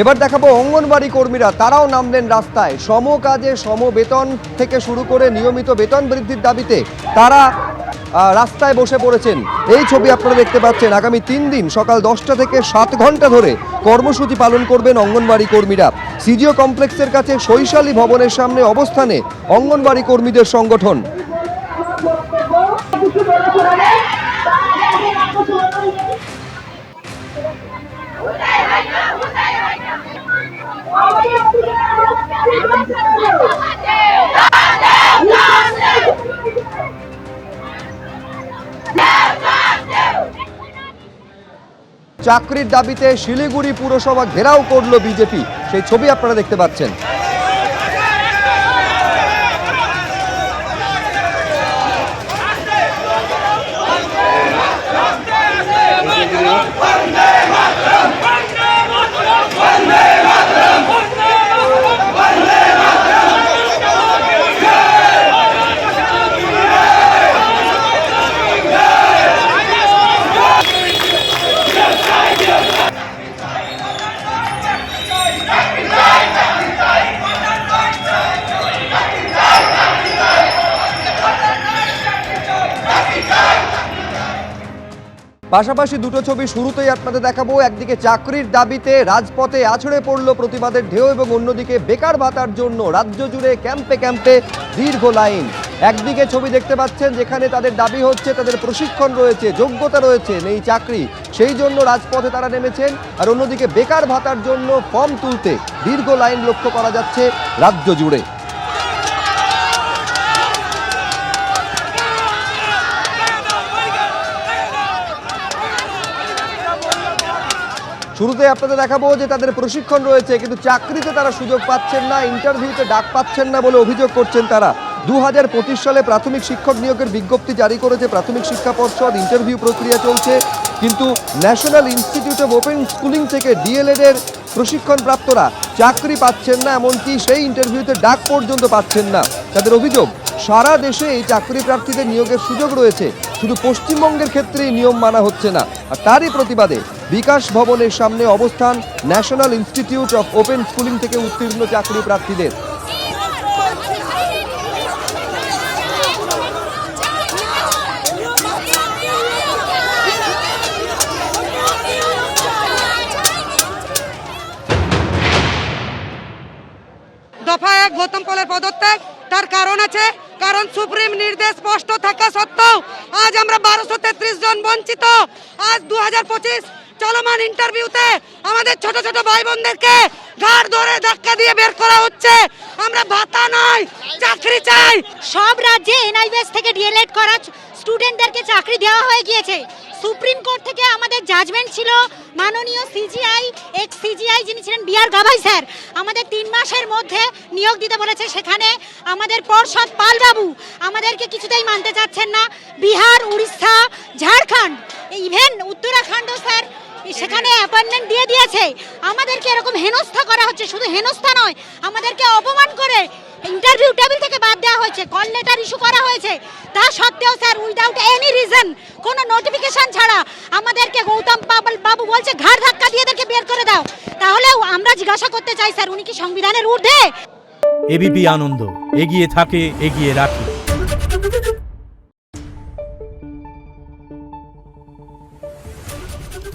এবার দেখাবো অঙ্গনবাড়ি কর্মীরা, তারাও নামলেন রাস্তায়। সম কাজে সম বেতন থেকে শুরু করে নিয়মিত বেতন বৃদ্ধির দাবিতে তারা রাস্তায় বসে পড়েছেন। এই ছবি আপনারা দেখতে পাচ্ছেন। আগামী তিন দিন সকাল দশটা থেকে সাত ঘণ্টা ধরে কর্মসূচি পালন করবেন অঙ্গনবাড়ি কর্মীরা। সিজিও কমপ্লেক্সের কাছে শৈশালী ভবনের সামনে অবস্থানে অঙ্গনবাড়ি কর্মীদের সংগঠন। চাকরির দাবিতে শিলিগুড়ি পুরসভা ঘেরাও করল বিজেপি। সেই ছবি আপনারা দেখতে পাচ্ছেন। পাশাপাশি দুটো ছবি শুরুতেই আপনাদের দেখাবো। একদিকে চাকরির দাবিতে রাজপথে আছড়ে পড়ল প্রতিবাদের ঢেউ এবং অন্যদিকে বেকার ভাতার জন্য রাজ্য জুড়ে ক্যাম্পে ক্যাম্পে দীর্ঘ লাইন। একদিকে ছবি দেখতে পাচ্ছেন, যেখানে তাদের দাবি হচ্ছে, তাদের প্রশিক্ষণ রয়েছে, যোগ্যতা রয়েছে, নেই চাকরি। সেই জন্য রাজপথে তারা নেমেছেন। আর অন্যদিকে বেকার ভাতার জন্য ফর্ম তুলতে দীর্ঘ লাইন লক্ষ্য করা যাচ্ছে রাজ্য জুড়ে। শুরুতে আপনাদের দেখাবো যে তাদের প্রশিক্ষণ রয়েছে, কিন্তু চাকরিতে তারা সুযোগ পাচ্ছেন না, ইন্টারভিউতে ডাক পাচ্ছেন না বলে অভিযোগ করছেন তারা। দু হাজার পঁচিশ সালে প্রাথমিক শিক্ষক নিয়োগের বিজ্ঞপ্তি জারি করেছে, প্রাথমিক শিক্ষা পর্ষদ, ইন্টারভিউ প্রক্রিয়া চলছে, কিন্তু National Institute of Open Schooling থেকে ডিএলএড এর প্রশিক্ষণ প্রাপ্তরা চাকরি পাচ্ছেন না, এমনকি সেই ইন্টারভিউতে ডাক পর্যন্ত পাচ্ছেন না। তাদের অভিযোগ, সারা দেশে এই চাকরি প্রার্থীদের নিয়োগের সুযোগ রয়েছে, শুধু পশ্চিমবঙ্গের ক্ষেত্রেই নিয়ম মানা হচ্ছে না, আর তারই প্রতিবাদে বিকাশ ভবনের সামনে অবস্থান National Institute of Open Schooling থেকে উত্তীর্ণ চাকরি প্রার্থীদের। দফা এক গৌতম পলের পদত্যাগ, তার কারণ আছে, কারণ সুপ্রিম নির্দেশ স্পষ্ট থাকা সত্ত্বেও আজ আমরা বারোশো তেত্রিশ জন বঞ্চিত। আজ দু হাজার পঁচিশ চলমান ইন্টারভিউতে আমাদের ছোট ছোট ভাই বোনদেরকে ঘাড় ধরে ধাক্কা দিয়ে বের করা হচ্ছে। আমরা ভাতা নয়, চাকরি চাই। সব রাজ্যে এনআইএস থেকে ডিএলএড করা স্টুডেন্টদেরকে চাকরি দেওয়া হয়ে গিয়েছে। সুপ্রিম কোর্ট থেকে আমাদের জাজমেন্ট ছিল মাননীয় সিজিআই এক্স সিজিআই যিনি ছিলেন বিআর গাভাই স্যার, আমাদের তিন মাসের মধ্যে নিয়োগ দিতে বলেছে সেখানে আমাদের পর্ষদ পালবাবু আমাদেরকে কিছুতেই মানতে চাচ্ছেন না। বিহার, উড়িষ্যা, ঝাড়খণ্ড ইভেন উত্তরাখণ্ড স্যার সেখানে অ্যাপয়েন্টমেন্ট দিয়ে দিয়েছে। আমাদেরকে এরকম হেনস্থা করা হচ্ছে। শুধু হেনস্থা নয়, আমাদেরকে অপমান করে ইন্টারভিউ টেবিল থেকে বাদ দেওয়া হয়েছে। কল লেটার ইস্যু করা হয়েছে। তা সত্ত্বেও স্যার উইদাউট এনি রিজন কোনো নোটিফিকেশন ছাড়া আমাদেরকে গৌতম বাবু বলছে, ঘাড় ধাক্কা দিয়ে এদেরকে বের করে দাও। তাহলেও আমরা জিজ্ঞাসা করতে চাই স্যার উনি কি সংবিধানের ঊর্ধ্বে? এবিপি আনন্দ, এগিয়ে থাকে, এগিয়ে রাখে।